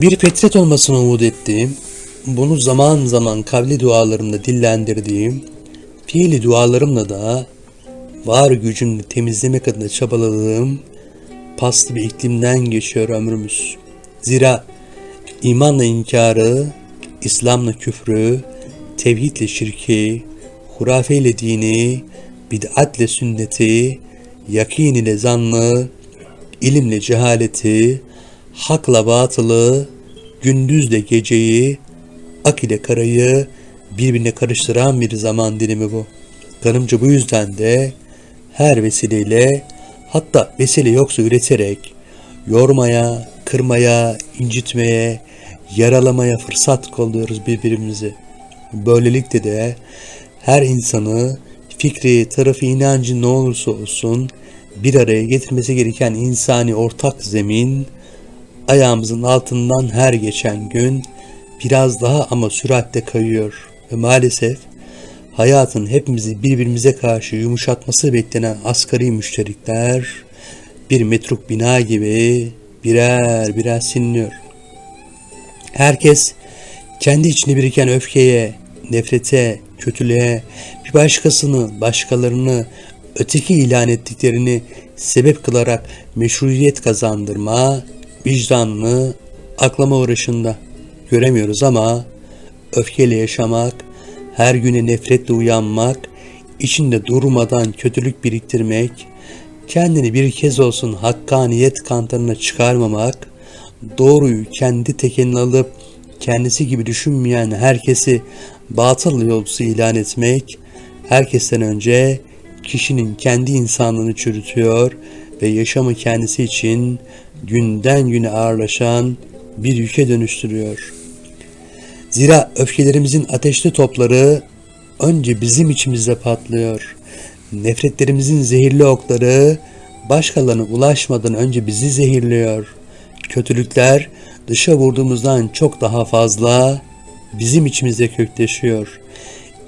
Bir fetret olmasını umut ettiğim, bunu zaman zaman kavli dualarımda dillendirdiğim, fiili dualarımla da var gücümle temizlemek adına çabaladığım paslı bir iklimden geçiyor ömrümüz. Zira imanla inkarı, İslam'la küfrü, tevhidle şirki, hurafeyle dini, bid'atle sünneti, yakin ile zannı, ilimle cehaleti, hakla batılı, gündüzle geceyi, ak ile karayı birbirine karıştıran bir zaman dilimi bu. Kanımca bu yüzden de her vesileyle hatta vesile yoksa üreterek yormaya, kırmaya, incitmeye, yaralamaya fırsat kolluyoruz birbirimizi. Böylelikle de her insanı fikri, tarafı, inancı ne olursa olsun bir araya getirmesi gereken insani ortak zemin ayağımızın altından her geçen gün biraz daha ama süratle kayıyor ve maalesef hayatın hepimizi birbirimize karşı yumuşatması beklenen asgari müşterikler bir metruk bina gibi birer birer siniliyor. Herkes kendi içinde biriken öfkeye, nefrete, kötülüğe, bir başkasını, başkalarını öteki ilan ettiklerini sebep kılarak meşruiyet kazandırma, vicdanını aklama uğraşında göremiyoruz ama öfkeyle yaşamak, her güne nefretle uyanmak, içinde durmadan kötülük biriktirmek, kendini bir kez olsun hakkaniyet kantarına çıkarmamak, doğruyu kendi tekeline alıp kendisi gibi düşünmeyen herkesi batıl yolcusu ilan etmek, herkesten önce kişinin kendi insanlığını çürütüyor ve yaşamı kendisi için günden güne ağırlaşan bir yüke dönüştürüyor. Zira öfkelerimizin ateşli topları önce bizim içimizde patlıyor. Nefretlerimizin zehirli okları başkalarına ulaşmadan önce bizi zehirliyor. Kötülükler dışa vurduğumuzdan çok daha fazla bizim içimizde kökleşiyor.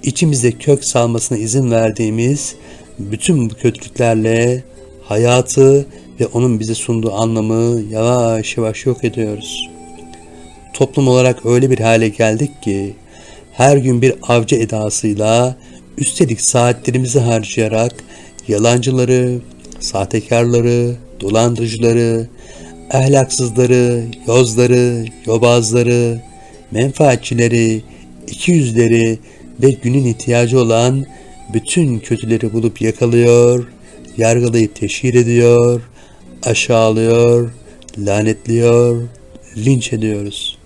İçimizde kök salmasına izin verdiğimiz bütün bu kötülüklerle hayatı ve onun bize sunduğu anlamı yavaş yavaş yok ediyoruz. Toplum olarak öyle bir hale geldik ki her gün bir avcı edasıyla üstelik saatlerimizi harcayarak yalancıları, sahtekarları, dolandırıcıları, ahlaksızları, yozları, yobazları, menfaatçileri, ikiyüzleri ve günün ihtiyacı olan bütün kötüleri bulup yakalıyor, yargılayıp teşhir ediyor, aşağılıyor, lanetliyor, linç ediyoruz.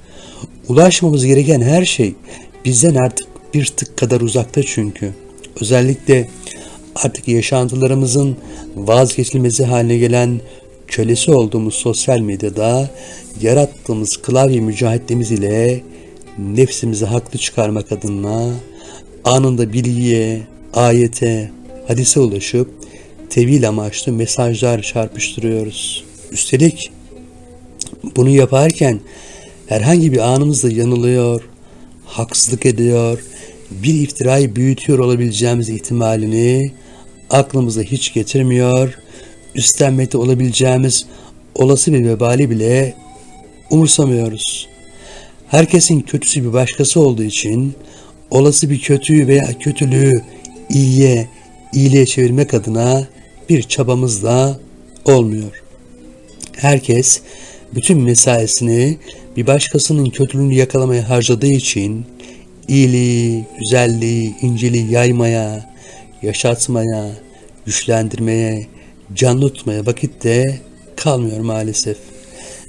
Ulaşmamız gereken her şey bizden artık bir tık kadar uzakta çünkü. Özellikle artık yaşantılarımızın vazgeçilmezi haline gelen kölesi olduğumuz sosyal medyada yarattığımız klavye mücahitliğimiz ile nefsimizi haklı çıkarmak adına anında bilgiye, ayete, hadise ulaşıp tevil amaçlı mesajlar çarpıştırıyoruz. Üstelik bunu yaparken herhangi bir anımızda yanılıyor, haksızlık ediyor, bir iftirayı büyütüyor olabileceğimiz ihtimalini aklımıza hiç getirmiyor, üstlenmekte olabileceğimiz olası bir vebali bile umursamıyoruz. Herkesin kötüsü bir başkası olduğu için olası bir kötüyü veya kötülüğü iyiye, iyiliğe çevirmek adına bir çabamız da olmuyor. Herkes bütün mesaisini bir başkasının kötülüğünü yakalamaya harcadığı için iyiliği, güzelliği, inceliği yaymaya, yaşatmaya, güçlendirmeye, canlı tutmaya vakit de kalmıyor maalesef.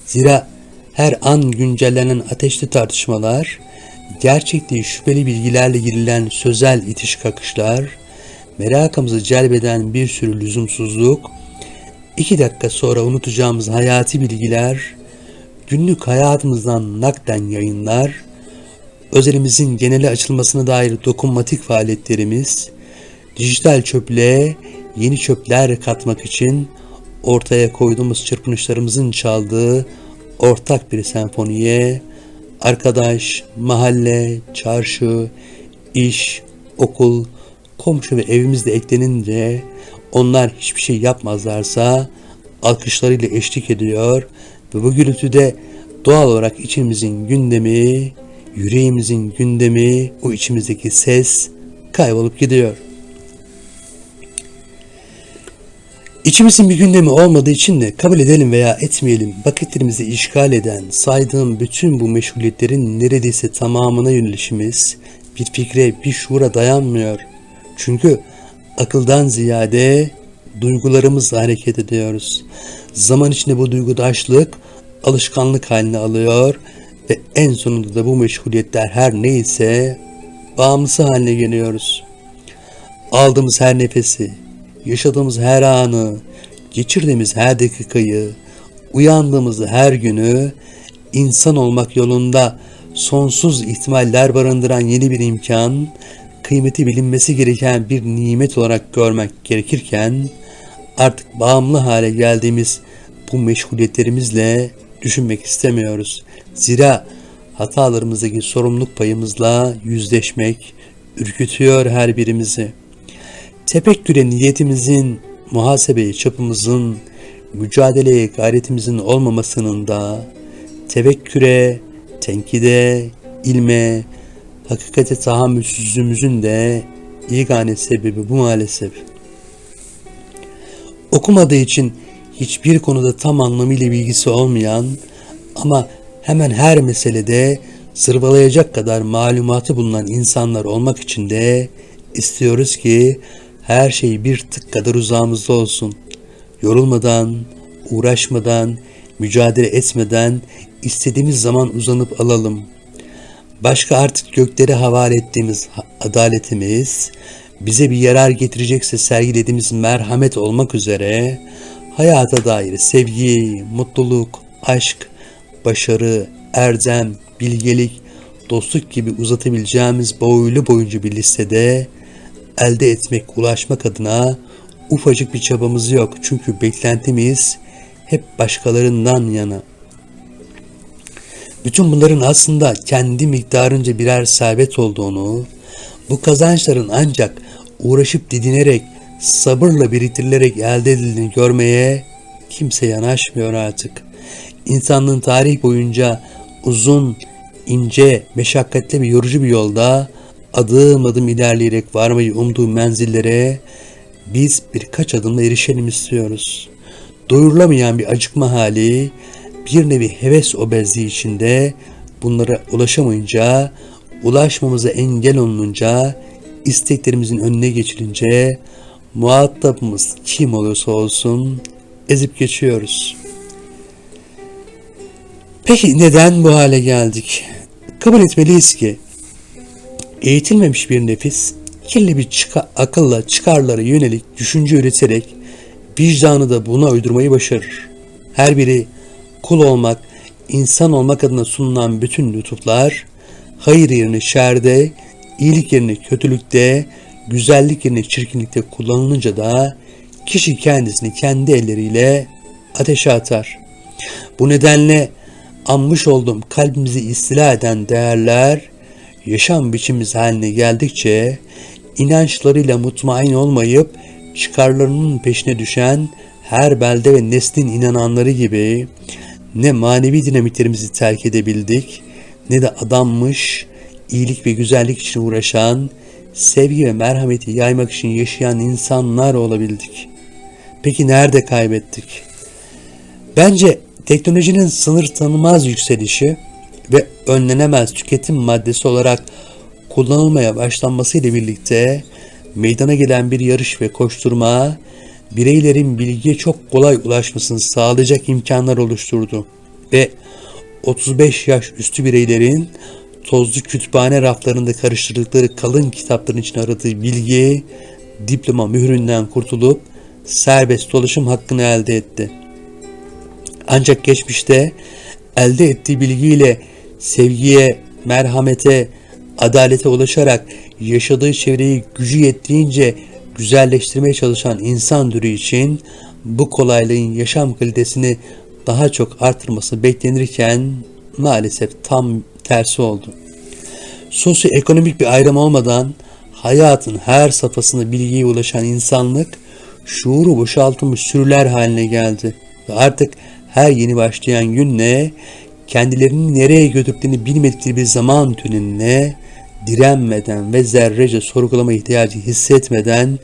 Zira her an güncellenen ateşli tartışmalar, gerçekliği şüpheli bilgilerle girilen sözel itiş kakışlar, merakımızı celbeden bir sürü lüzumsuzluk, iki dakika sonra unutacağımız hayati bilgiler, günlük hayatımızdan nakden yayınlar, özelimizin genele açılmasına dair dokunmatik faaliyetlerimiz, dijital çöplüğe yeni çöpler katmak için ortaya koyduğumuz çırpınışlarımızın çaldığı ortak bir senfoniye, arkadaş, mahalle, çarşı, iş, okul, komşu ve evimizde eklenince onlar hiçbir şey yapmazlarsa alkışlarıyla eşlik ediyor ve bu gürültüde Doğal olarak içimizin gündemi, yüreğimizin gündemi, o içimizdeki ses kaybolup gidiyor. İçimizin bir gündemi olmadığı için de kabul edelim veya etmeyelim vakitlerimizi işgal eden saydığım bütün bu meşguliyetlerin neredeyse tamamına yönelişimiz bir fikre, bir şuura dayanmıyor. Çünkü akıldan ziyade duygularımızla hareket ediyoruz. Zaman içinde bu duygudaşlık alışkanlık haline alıyor ve en sonunda da bu meşguliyetler her neyse bağımlısı haline geliyoruz. Aldığımız her nefesi, yaşadığımız her anı, geçirdiğimiz her dakikayı, uyandığımız her günü insan olmak yolunda sonsuz ihtimaller barındıran yeni bir imkan, kıymeti bilinmesi gereken bir nimet olarak görmek gerekirken artık bağımlı hale geldiğimiz bu meşguliyetlerimizle düşünmek istemiyoruz. Zira hatalarımızdaki sorumluluk payımızla yüzleşmek ürkütüyor her birimizi. Tefekküre niyetimizin, muhasebeye çapımızın, mücadeleye gayretimizin olmamasının da tevekküre, tenkide, ilme, hakikate tahammülsüzlüğümüzün de yegane sebebi bu maalesef. Okumadığı için hiçbir konuda tam anlamıyla bilgisi olmayan ama hemen her meselede zırvalayacak kadar malumatı bulunan insanlar olmak için de istiyoruz ki her şey bir tık kadar uzağımızda olsun. Yorulmadan, uğraşmadan, mücadele etmeden istediğimiz zaman uzanıp alalım. Başka artık göklere havale ettiğimiz adaletimiz, bize bir yarar getirecekse sergilediğimiz merhamet olmak üzere hayata dair sevgi, mutluluk, aşk, başarı, erdem, bilgelik, dostluk gibi uzatabileceğimiz boylu boyunca bir listede elde etmek, ulaşmak adına ufacık bir çabamız yok. Çünkü beklentimiz hep başkalarından yana. Bütün bunların aslında kendi miktarınca birer servet olduğunu, bu kazançların ancak uğraşıp didinerek, sabırla biriktirilerek elde edildiğini görmeye kimse yanaşmıyor artık. İnsanlığın tarih boyunca uzun, ince, meşakkatli bir yorucu bir yolda adım adım ilerleyerek varmayı umduğu menzillere biz birkaç adımla erişelim istiyoruz. Doyurulamayan bir acıkma hali, bir nevi heves obezliği içinde bunlara ulaşamayınca, ulaşmamıza engel olununca, isteklerimizin önüne geçilince, muhatabımız kim olursa olsun ezip geçiyoruz. Peki neden bu hale geldik? Kabul etmeliyiz ki eğitilmemiş bir nefis kirli bir çıka, akılla çıkarlara yönelik düşünce üreterek vicdanı da buna uydurmayı başarır. Her biri kul olmak, insan olmak adına sunulan bütün lütuflar hayır yerine şerde, iyilik yerine kötülükte, güzellik yerine çirkinlikte kullanılınca da kişi kendisini kendi elleriyle ateşe atar. Bu nedenle anmış olduğum kalbimizi istila eden değerler yaşam biçimimiz haline geldikçe inançlarıyla mutmain olmayıp çıkarlarının peşine düşen her belde ve neslin inananları gibi ne manevi dinamitlerimizi terk edebildik ne de adanmış, iyilik ve güzellik için uğraşan, sevgi ve merhameti yaymak için yaşayan insanlar olabildik. Peki nerede kaybettik? Bence teknolojinin sınır tanımaz yükselişi ve önlenemez tüketim maddesi olarak kullanılmaya başlanması ile birlikte meydana gelen bir yarış ve koşturma bireylerin bilgiye çok kolay ulaşmasını sağlayacak imkanlar oluşturdu ve 35 yaş üstü bireylerin tozlu kütüphane raflarında karıştırdıkları kalın kitapların için aradığı bilgi, diploma mühründen kurtulup serbest dolaşım hakkını elde etti. Ancak geçmişte elde ettiği bilgiyle sevgiye, merhamete, adalete ulaşarak yaşadığı çevreyi gücü yettiğince güzelleştirmeye çalışan insan türü için bu kolaylığın yaşam kalitesini daha çok artırması beklenirken maalesef tam tersi oldu. Sosyoekonomik bir ayrım olmadan hayatın her safhasında bilgiye ulaşan insanlık şuuru boşaltılmış sürüler haline geldi ve artık her yeni başlayan günle kendilerini nereye götürdüğünü bilmedikleri bir zaman tüneline direnmeden ve zerrece sorgulama ihtiyacı hissetmeden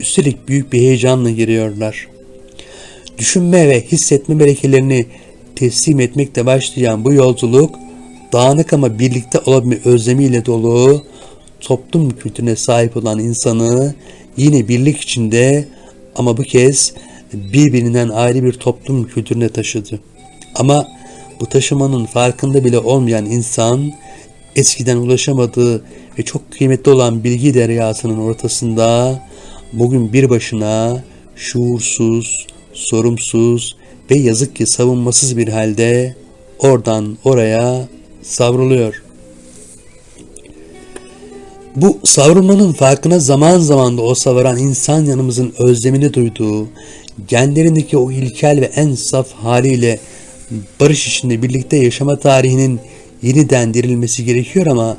üstelik büyük bir heyecanla giriyorlar. Düşünme ve hissetme melekelerini teslim etmekle başlayan bu yolculuk dağınık ama birlikte olabilme özlemiyle dolu toplum kültürüne sahip olan insanı yine birlik içinde ama bu kez birbirinden ayrı bir toplum kültürüne taşıdı. Ama bu taşımanın farkında bile olmayan insan eskiden ulaşamadığı ve çok kıymetli olan bilgi deryasının ortasında bugün bir başına şuursuz, sorumsuz ve yazık ki savunmasız bir halde oradan oraya savruluyor. Bu savrulmanın farkına zaman zaman da o savuran insan yanımızın özlemini duyduğu, genlerindeki o ilkel ve en saf haliyle barış içinde birlikte yaşama tarihinin yeniden dirilmesi gerekiyor ama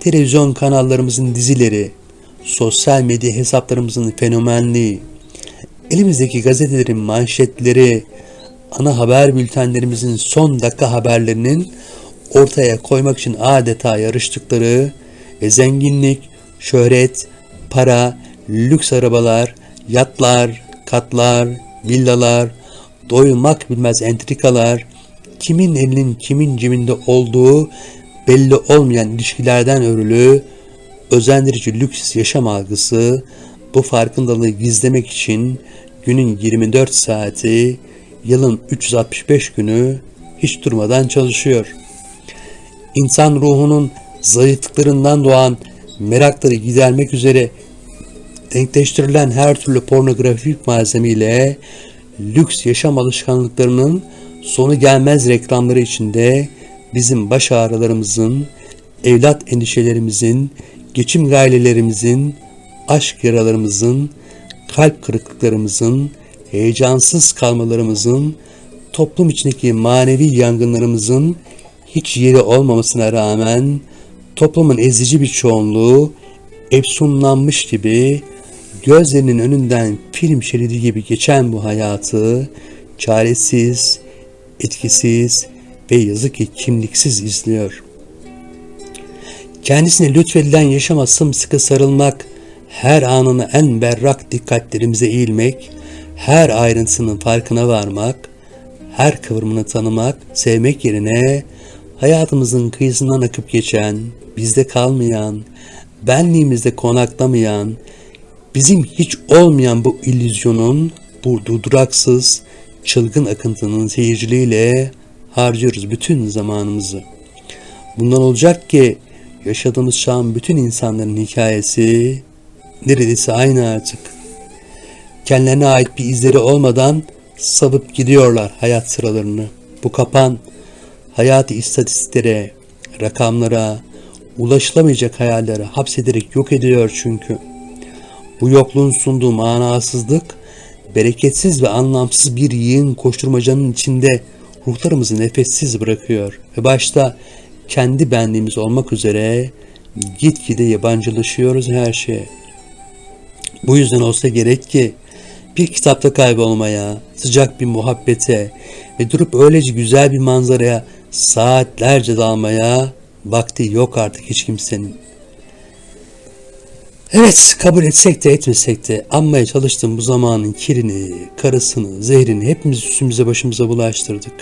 televizyon kanallarımızın dizileri, sosyal medya hesaplarımızın fenomenliği, elimizdeki gazetelerin manşetleri, ana haber bültenlerimizin son dakika haberlerinin ortaya koymak için adeta yarıştıkları ve zenginlik, şöhret, para, lüks arabalar, yatlar, katlar, villalar, doymak bilmez entrikalar, kimin elinin kimin cebinde olduğu belli olmayan ilişkilerden örülü, özendirici lüks yaşam algısı bu farkındalığı gizlemek için günün 24 saati, yılın 365 günü hiç durmadan çalışıyor. İnsan ruhunun zayıflıklarından doğan merakları gidermek üzere denkleştirilen her türlü pornografik malzemeyle lüks yaşam alışkanlıklarının sonu gelmez reklamları içinde bizim baş ağrılarımızın, evlat endişelerimizin, geçim gailelerimizin, aşk yaralarımızın, kalp kırıklıklarımızın, heyecansız kalmalarımızın, toplum içindeki manevi yangınlarımızın hiç yeri olmamasına rağmen toplumun ezici bir çoğunluğu efsunlanmış gibi gözlerinin önünden film şeridi gibi geçen bu hayatı çaresiz, etkisiz ve yazık ki kimliksiz izliyor. Kendisine lütfedilen yaşama sımsıkı sarılmak, her anını en berrak dikkatlerimize eğilmek, her ayrıntısının farkına varmak, her kıvrımını tanımak, sevmek yerine hayatımızın kıyısından akıp geçen, bizde kalmayan, benliğimizde konaklamayan, bizim hiç olmayan bu illüzyonun, bu durduraksız, çılgın akıntının seyirciliğiyle harcıyoruz bütün zamanımızı. Bundan olacak ki yaşadığımız çağın bütün insanların hikayesi neredeyse aynı artık. Kendilerine ait bir izleri olmadan salıp gidiyorlar hayat sıralarını. Bu kapan hayatı istatistiklere, rakamlara, ulaşılamayacak hayallere hapsederek yok ediyor çünkü. Bu yokluğun sunduğu manasızlık, bereketsiz ve anlamsız bir yığın koşturmacanın içinde ruhlarımızı nefessiz bırakıyor ve başta kendi benliğimiz olmak üzere gitgide yabancılaşıyoruz her şeye. Bu yüzden olsa gerek ki bir kitapta kaybolmaya, sıcak bir muhabbete ve durup öylece güzel bir manzaraya saatlerce dalmaya vakti yok artık hiç kimsenin. Evet kabul etsek de etmesek de anmaya çalıştığım bu zamanın kirini, karısını, zehrini hepimiz üstümüze başımıza bulaştırdık.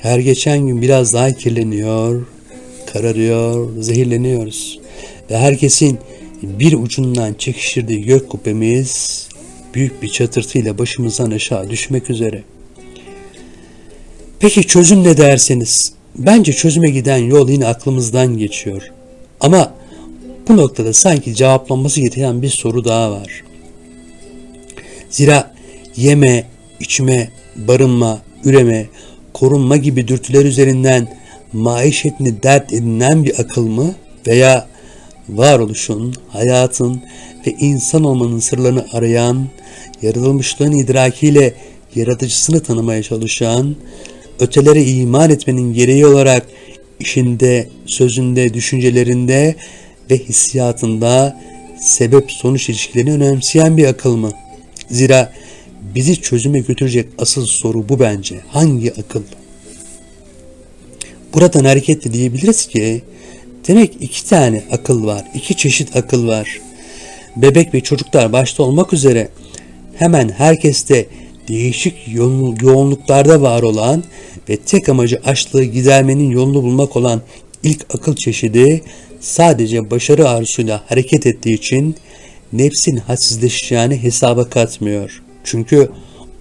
Her geçen gün biraz daha kirleniyor, kararıyor, zehirleniyoruz. Ve herkesin bir ucundan çekiştirdiği gök kubbemiz büyük bir çatırtıyla başımızdan aşağı düşmek üzere. Peki çözüm ne derseniz? Bence çözüme giden yol yine aklımızdan geçiyor. Ama bu noktada sanki cevaplanması gereken bir soru daha var. Zira yeme, içme, barınma, üreme, korunma gibi dürtüler üzerinden maişetini dert edinen bir akıl mı veya varoluşun, hayatın ve insan olmanın sırlarını arayan, yaratılmışlığın idrakiyle yaratıcısını tanımaya çalışan, ötelere iman etmenin gereği olarak işinde, sözünde, düşüncelerinde ve hissiyatında sebep sonuç ilişkilerini önemseyen bir akıl mı? Zira bizi çözüme götürecek asıl soru bu bence. Hangi akıl? Buradan hareketle diyebiliriz ki demek iki tane akıl var, iki çeşit akıl var. Bebek ve çocuklar başta olmak üzere hemen herkeste değişik yoğun- yoğunluklarda var olan ve tek amacı açlığı gidermenin yolunu bulmak olan ilk akıl çeşidi sadece başarı arzusuyla hareket ettiği için nefsin hadsizleşeceğini hesaba katmıyor. Çünkü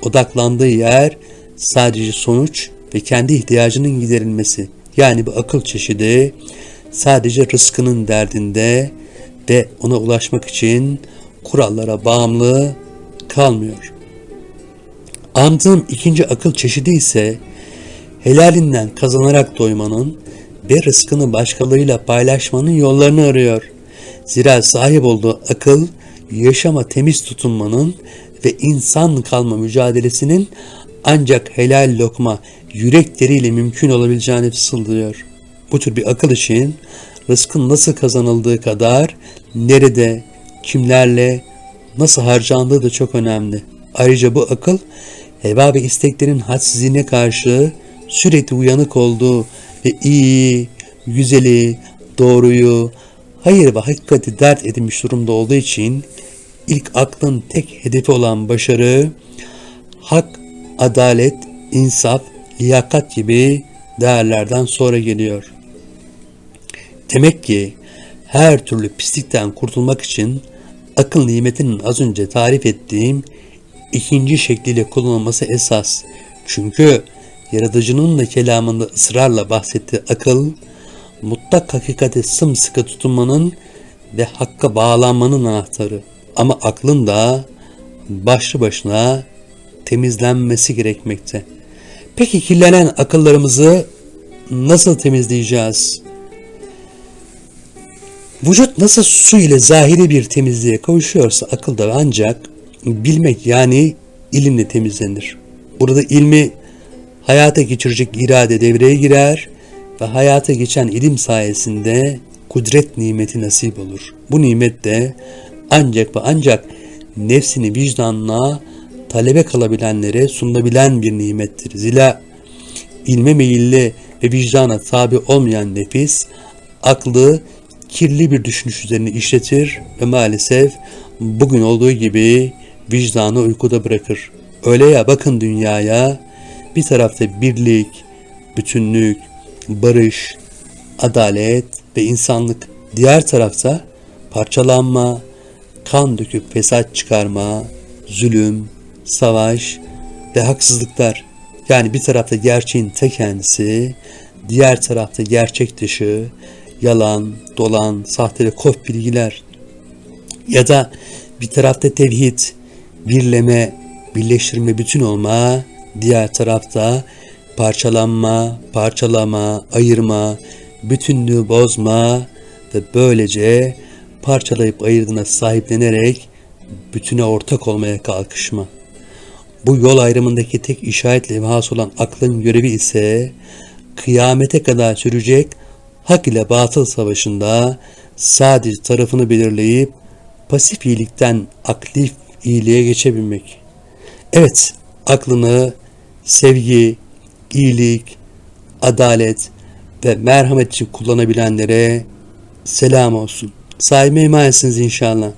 odaklandığı yer sadece sonuç ve kendi ihtiyacının giderilmesi. Yani bu akıl çeşidi sadece rızkının derdinde ve ona ulaşmak için kurallara bağımlı kalmıyor. Andığım ikinci akıl çeşidi ise helalinden kazanarak doymanın ve rızkını başkalarıyla paylaşmanın yollarını arıyor. Zira sahip olduğu akıl yaşama temiz tutunmanın ve insan kalma mücadelesinin ancak helal lokma yürek teriyle mümkün olabileceğini fısıldıyor. Bu tür bir akıl için rızkın nasıl kazanıldığı kadar nerede, kimlerle, nasıl harcandığı da çok önemli. Ayrıca bu akıl heva ve isteklerin hadsizliğine karşı sürekli uyanık olduğu ve iyi, güzeli, doğruyu, hayır ve hakikati dert edinmiş durumda olduğu için ilk aklın tek hedefi olan başarı, hak, adalet, insaf, liyakat gibi değerlerden sonra geliyor. Demek ki her türlü pislikten kurtulmak için akıl nimetinin az önce tarif ettiğim ikinci şekliyle kullanılması esas. Çünkü yaratıcının da kelamında ısrarla bahsettiği akıl, mutlak hakikate sımsıkı tutunmanın ve hakka bağlanmanın anahtarı. Ama aklın da başlı başına temizlenmesi gerekmekte. Peki kirlenen akıllarımızı nasıl temizleyeceğiz? Vücut nasıl su ile zahiri bir temizliğe kavuşuyorsa akıl da ancak bilmek yani ilimle temizlenir. Burada ilmi hayata geçirecek irade devreye girer ve hayata geçen ilim sayesinde kudret nimeti nasip olur. Bu nimet de ancak ve ancak nefsini vicdanına talebe kalabilenlere sunulabilen bir nimettir. Zira ilme meyilli ve vicdana tabi olmayan nefis, aklı kirli bir düşünüş üzerine işletir ve maalesef bugün olduğu gibi vicdanı uykuda bırakır. Öyle ya bakın dünyaya bir tarafta birlik, bütünlük, barış, adalet ve insanlık. Diğer tarafta parçalanma, kan döküp fesat çıkarma, zulüm, savaş ve haksızlıklar. Yani bir tarafta gerçeğin ta kendisi, diğer tarafta gerçek dışı, yalan, dolan, sahte ve kof bilgiler. Ya da bir tarafta tevhid, birleme, birleştirme, bütün olma, diğer tarafta parçalanma, parçalama, ayırma, bütünlüğü bozma ve böylece parçalayıp ayırdığına sahiplenerek bütüne ortak olmaya kalkışma. Bu yol ayrımındaki tek işaret levhası olan aklın görevi ise kıyamete kadar sürecek hak ile batıl savaşında sadece tarafını belirleyip pasif iyilikten aktif iyiliğe geçebilmek. Evet, aklını sevgi, iyilik, adalet ve merhamet için kullanabilenlere selam olsun. Sahime emanetsiniz inşallah.